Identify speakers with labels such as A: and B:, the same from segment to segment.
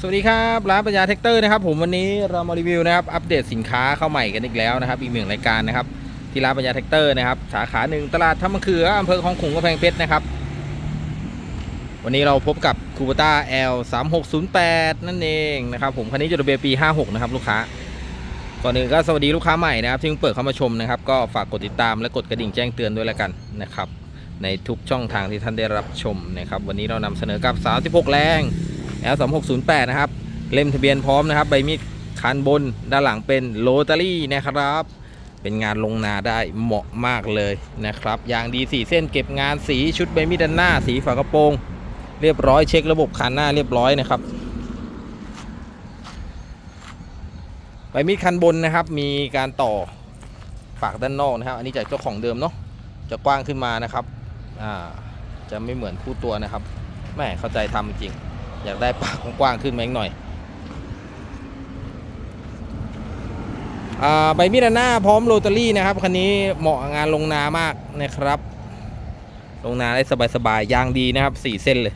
A: สวัสดีครับร้านปัญญาแท็กเตอร์นะครับผมวันนี้เรามารีวิวนะครับอัปเดตสินค้าเข้าใหม่กันอีกแล้วนะครับอีกหนึ่งรายการนะครับที่ร้านปัญญาแท็กเตอร์นะครับสาขาหนึ่งตลาดท่ามะเขืออำเภอคลองขุงกำแพงเพชรนะครับวันนี้เราพบกับคูปต้า L 3 6 0 8นั่นเองนะครับผมคันนี้จดทะเบียนปี 56 นะครับลูกค้า ก่อนอื่นก็สวัสดีลูกค้าใหม่นะครับที่เพิ่งเปิดเข้ามาชมนะครับก็ฝากกดติดตามและกดกระดิ่งแจ้งเตือนด้วยแล้วกันนะครับในทุกช่องทางที่ท่านได้รับชมนะครับวันนี้เรานำเสนอกับ 36 แรง L 3 6 0 8นะครับ เล่มทะเบียนพร้อมนะครับ ใบมีดคันบนด้านหลังเป็นโรตารี่นะครับ เป็นงานลงนาได้เหมาะมากเลยนะครับยางดีสีเส้นเก็บงานสีชุดใบมีดด้านหน้าสีฝากระโปรง เรียบร้อยเช็คระบบคันหน้าเรียบร้อยนะครับใบมีดคันบนนะครับ มีการต่อปากด้านนอกนะครับ อันนี้จากเจ้าของเดิมเนาะจะกว้างขึ้นมานะครับ อ่า จะไม่เหมือนคู่ตัวนะครับ แม่เข้าใจทำจริง อยากได้ปากกว้างๆขึ้นมาอีกหน่อยอใบมีดด้านหน้าพร้อมโรตารี่นะครับคันนี้เหมาะงานลงนามากนะครับ ลงนาได้สบายๆยางดีนะครับ4เส้นเลย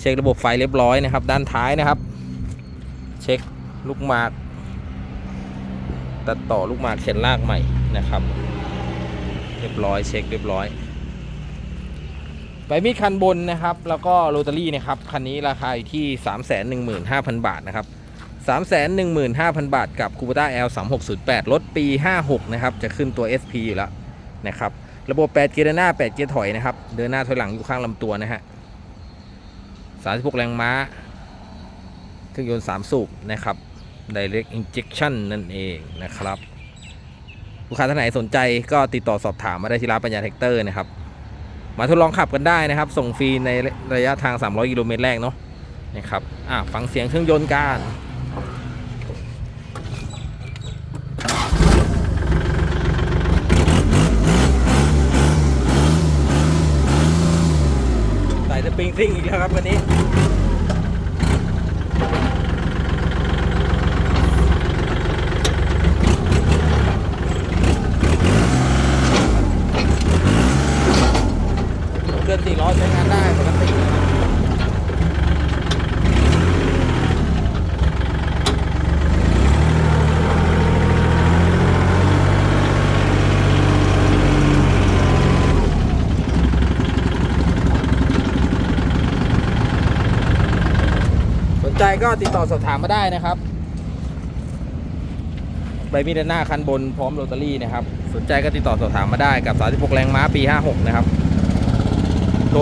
A: เช็คระบบไฟเรียบร้อยนะครับ ด้านท้ายนะครับ เช็คลูกหมาก ตัดต่อลูกหมากเข็นลากใหม่นะครับ เรียบร้อยเช็คเรียบร้อย ใบมีดคันบนนะครับ แล้วก็โรตารี่นะครับ คันนี้ราคาอยู่ที่ 315,000 บาทนะครับ 315,000 บาทกับคูปต้า L 3608รถปี 56 นะครับ จะขึ้นตัว SP อยู่แล้วนะครับ ระบบ 8 เกียร์หน้า 8 เกียร์ถอยนะครับ เดินหน้าถอยหลังอยู่ข้างลำตัวนะฮะ 36 แรงม้า เครื่องยนต์ 3 สูบนะครับ Direct Injection นั่นเองนะครับ ลูกค้าท่านไหนสนใจก็ติดต่อสอบถามมาได้ที่ร้านปัญญาแท็กเตอร์นะครับ มาทดลองขับกันได้นะครับ ส่งฟรีในระยะทาง 300 กิโลเมตรแรกเนาะนะครับอะฟังเสียงเครื่องยนต์กันใส่สปริงซิ่งอีกแล้วครับวันนี้ เกิน4ล้อใช้งานได้ปกติสนใจก็ติดต่อสอบถามมาได้นะครับ ใบมีดหน้าคันบนพร้อมโรตารี่นะครับ สนใจก็ติดต่อสอบถามมาได้กับ 36 แรงม้าปี 56 นะครับ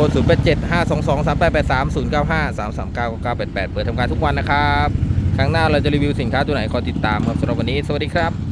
A: ร0 8 7 5 2 2 3 8 8 3 0 9 5 3 3 9 9 8 8 เปิดทำการทุกวันนะครับ ครั้งหน้าเราจะรีวิวสินค้าตัวไหนขอติดตามครับสำหรับวันนี้ สวัสดีครับ